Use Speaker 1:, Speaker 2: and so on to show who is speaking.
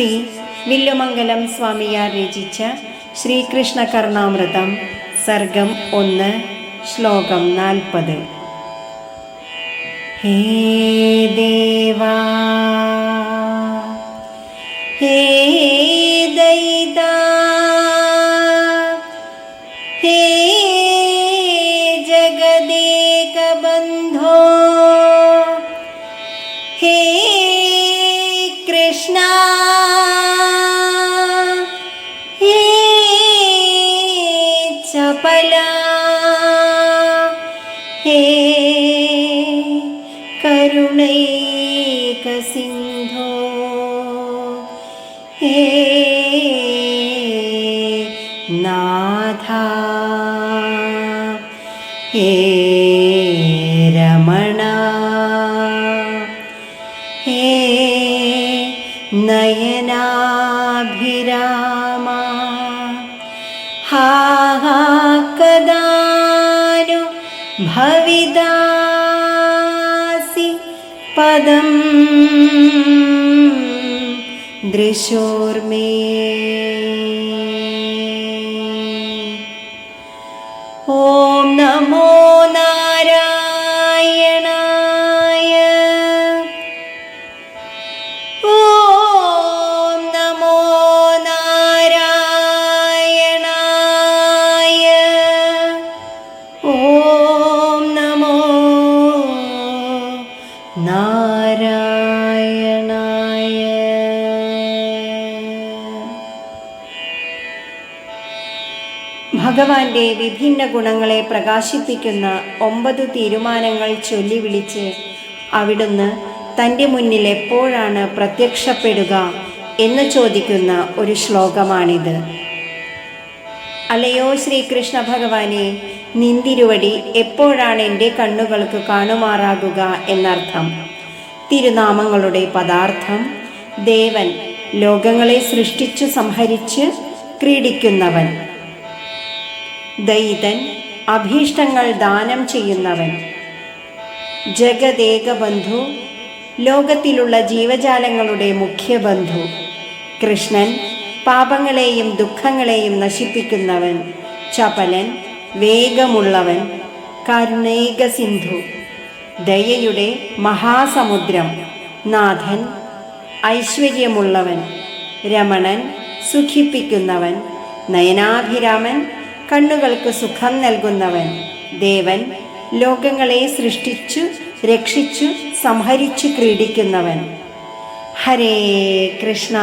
Speaker 1: ശ്രീ വില്ലുമംഗലം സ്വാമിയാർ രചിച്ച ശ്രീകൃഷ്ണ കർണാമൃതം സർഗം ഒന്ന് ശ്ലോകം നാൽപ്പത്. ഹേ ദേവാ ചപല ഹേ കരുണൈകസിന്ധോ ഹേ നാഥ ഹേ രമണ ഹേ നയനാഭിരാമ ഹാ ഭവിദാസി പദം ദൃശോർമേ ഓം നമോ നാരായണായ ഓം നമോ നാരായണായ ഓം നാരായണായ. ഭഗവാന്റെ വിഭിന്ന ഗുണങ്ങളെ പ്രകാശിപ്പിക്കുന്ന ഒമ്പത് തീരുമാനങ്ങൾ ചൊല്ലി വിളിച്ച് അവിടുന്ന് തന്റെ മുന്നിൽ എപ്പോഴാണ് പ്രത്യക്ഷപ്പെടുക എന്ന് ചോദിക്കുന്ന ഒരു ശ്ലോകമാണിത്. അല്ലയോ ശ്രീകൃഷ്ണ ഭഗവാനെ നിന്തിരുവടി എപ്പോഴാണ് എന്റെ കണ്ണുകൾക്ക് കാണുമാറാകുക എന്നർത്ഥം? തിരുനാമങ്ങളുടെ പദാർത്ഥം ദേവൻ ലോകങ്ങളെ സൃഷ്ടിച്ചു സംഹരിച്ച് ക്രീഡിക്കുന്നവൻ. ദൈതൻ അഭീഷ്ടങ്ങൾ ദാനം ചെയ്യുന്നവൻ. ജഗദേക ബന്ധു ലോകത്തിലുള്ള ജീവജാലങ്ങളുടെ മുഖ്യ ബന്ധു കൃഷ്ണൻ പാപങ്ങളെയും ദുഃഖങ്ങളെയും നശിപ്പിക്കുന്നവൻ ചപലൻ വേഗമുള്ളവൻ കരുണേക സിന്ധു. ദയയുടെ മഹാസമുദ്രം നാഥൻ ഐശ്വര്യമുള്ളവൻ രമണൻ സുഖിപ്പിക്കുന്നവൻ നയനാഭിരാമൻ കണ്ണുകൾക്ക് സുഖം നൽകുന്നവൻ ദേവൻ ലോകങ്ങളെ സൃഷ്ടിച്ചു രക്ഷിച്ചു സംഹരിച്ചു ക്രീഡിക്കുന്നവൻ. ഹരേ കൃഷ്ണ.